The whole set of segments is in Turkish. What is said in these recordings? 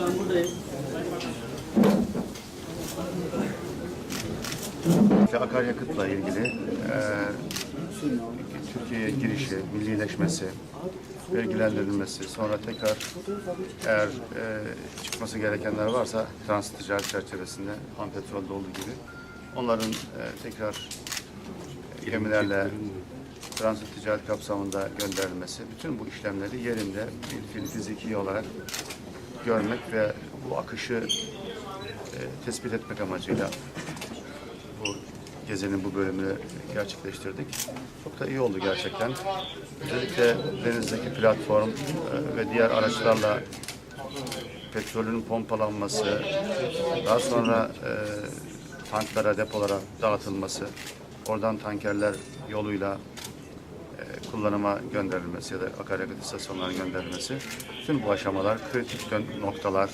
Ben buradayım. Akaryakıtla ilgili e, Türkiye'ye girişi, millileşmesi, vergilendirilmesi, sonra tekrar eğer e, çıkması gerekenler varsa transit ticaret çerçevesinde ham petrolde olduğu gibi onların e, tekrar gemilerle transit ticaret kapsamında gönderilmesi, bütün bu işlemleri yerinde bir fiziki olarak görmek ve bu akışı e, tespit etmek amacıyla bu gezinin bu bölümünü gerçekleştirdik. Çok da iyi oldu gerçekten. Özellikle denizdeki platform e, ve diğer araçlarla petrolün pompalanması, daha sonra e, tanklara, depolara dağıtılması, oradan tankerler yoluyla kullanıma gönderilmesi ya da akaryakıt istasyonlarına gönderilmesi. Tüm bu aşamalar, kritik noktalar,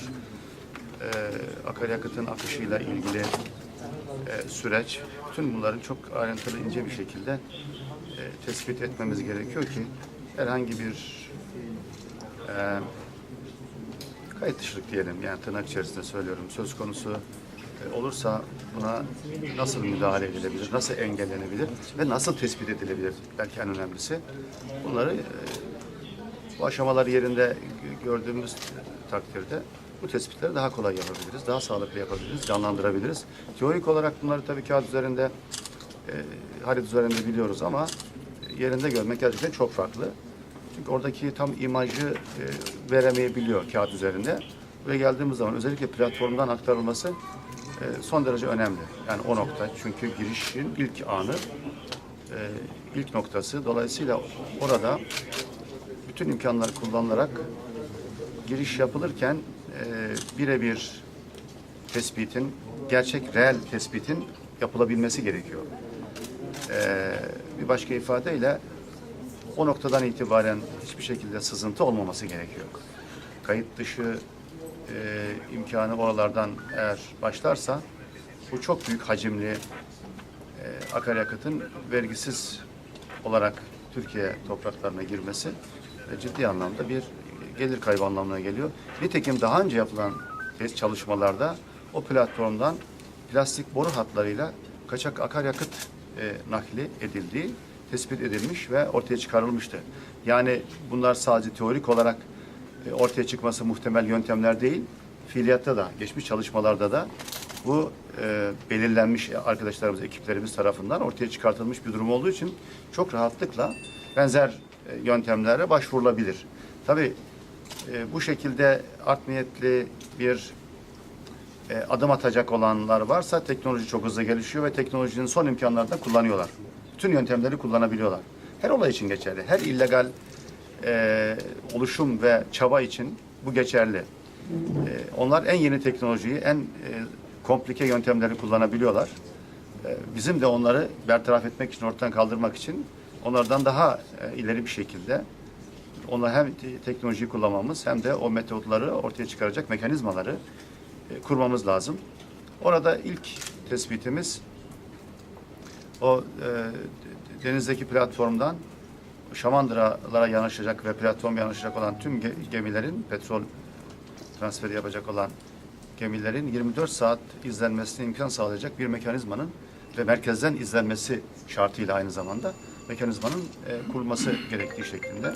e, akaryakıtın akışıyla ilgili e, süreç, bütün bunların çok ayrıntılı, ince bir şekilde e, tespit etmemiz gerekiyor ki herhangi bir e, kayıt dışılık diyelim, yani tırnak içerisinde söylüyorum, söz konusu olursa buna nasıl müdahale edilebilir, nasıl engellenebilir ve nasıl tespit edilebilir belki en önemlisi. Bunları e, bu aşamaları yerinde gördüğümüz takdirde bu tespitleri daha kolay yapabiliriz, daha sağlıklı yapabiliriz, canlandırabiliriz. Teorik olarak bunları tabii kağıt üzerinde, e, harit üzerinde biliyoruz ama yerinde görmek gerçekten çok farklı. Çünkü oradaki tam imajı e, veremeyebiliyor kağıt üzerinde. Buraya geldiğimiz zaman özellikle platformdan aktarılması e, son derece önemli. Yani o nokta çünkü girişin ilk anı, e, ilk noktası. Dolayısıyla orada bütün imkanlar kullanılarak giriş yapılırken e, birebir tespitin, gerçek reel tespitin yapılabilmesi gerekiyor. E, bir başka ifadeyle o noktadan itibaren hiçbir şekilde sızıntı olmaması gerekiyor. Kayıt dışı imkanı oralardan eğer başlarsa bu çok büyük hacimli e, akaryakıtın vergisiz olarak Türkiye topraklarına girmesi e, ciddi anlamda bir gelir kaybı anlamına geliyor. Nitekim daha önce yapılan çalışmalarda o platformdan plastik boru hatlarıyla kaçak akaryakıt e, nakli edildiği tespit edilmiş ve ortaya çıkarılmıştı. Yani bunlar sadece teorik olarak e, ortaya çıkması muhtemel yöntemler değil, fiiliyatta da, geçmiş çalışmalarda da bu e, belirlenmiş arkadaşlarımız, ekiplerimiz tarafından ortaya çıkartılmış bir durum olduğu için çok rahatlıkla benzer e, yöntemlere başvurulabilir. Tabii e, bu şekilde art niyetli bir e, adım atacak olanlar varsa teknoloji çok hızlı gelişiyor ve teknolojinin son imkanlarını kullanıyorlar. Bütün yöntemleri kullanabiliyorlar. Her olay için geçerli. Her illegal e, oluşum ve çaba için bu geçerli. E, onlar en yeni teknolojiyi, en e, komplike yöntemleri kullanabiliyorlar. E, bizim de onları bertaraf etmek için, ortadan kaldırmak için onlardan daha e, ileri bir şekilde onlar hem te- teknolojiyi kullanmamız hem de o metotları ortaya çıkaracak mekanizmaları e, kurmamız lazım. Orada ilk tespitimiz o e, denizdeki platformdan Şamandıralara yanaşacak ve platform yanaşacak olan tüm ge- gemilerin petrol transferi yapacak olan gemilerin 24 saat izlenmesine imkan sağlayacak bir mekanizmanın ve merkezden izlenmesi şartıyla aynı zamanda mekanizmanın e, kurulması gerektiği şeklinde